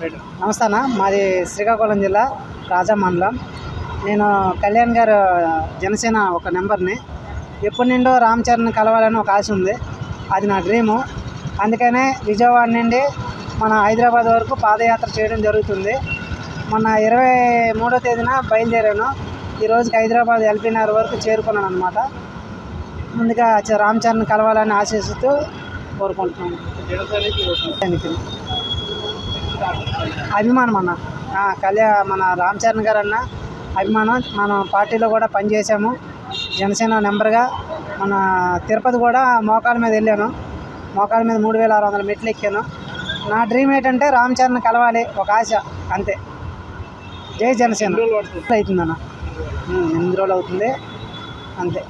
నమస్తే అన్న మాది శ్రీకాకుళం జిల్లా రాజా మండలం. నేను కళ్యాణ్ గారు జనసేన ఒక నెంబర్ని ఎప్పటి నుండో రామ్ చరణ్ కలవాలని ఒక ఆశ ఉంది. అది నా డ్రీము అందుకనే విజయవాడ నుండి మన హైదరాబాద్ వరకు పాదయాత్ర చేయడం జరుగుతుంది. మొన్న ఇరవై మూడో తేదీన బయలుదేరాను. ఈ రోజుకి హైదరాబాద్ ఎల్బీ నగర్ వరకు చేరుకున్నాను అనమాట ముందుగా రామ్ చరణ్ కలవాలని ఆశిస్తూ కోరుకుంటున్నాను. అభిమానం అన్న. కళ్యాణ మన రామ్ చరణ్ గారు అన్న అభిమానం. మన పార్టీలో కూడా పనిచేసాము జనసేన నెంబర్గా మన తిరుపతి కూడా మోకాల మీద వెళ్ళాను. మోకాల మీద మూడు వేల ఆరు వందల మెట్లు ఎక్కాను. నా డ్రీమ్ ఏంటంటే రామ్ చరణ్ కలవాలి ఒక ఆశ అంతే. జై జనసేన. అవుతుందన్న ఎనిమిది రోజులు అవుతుంది? అంతే.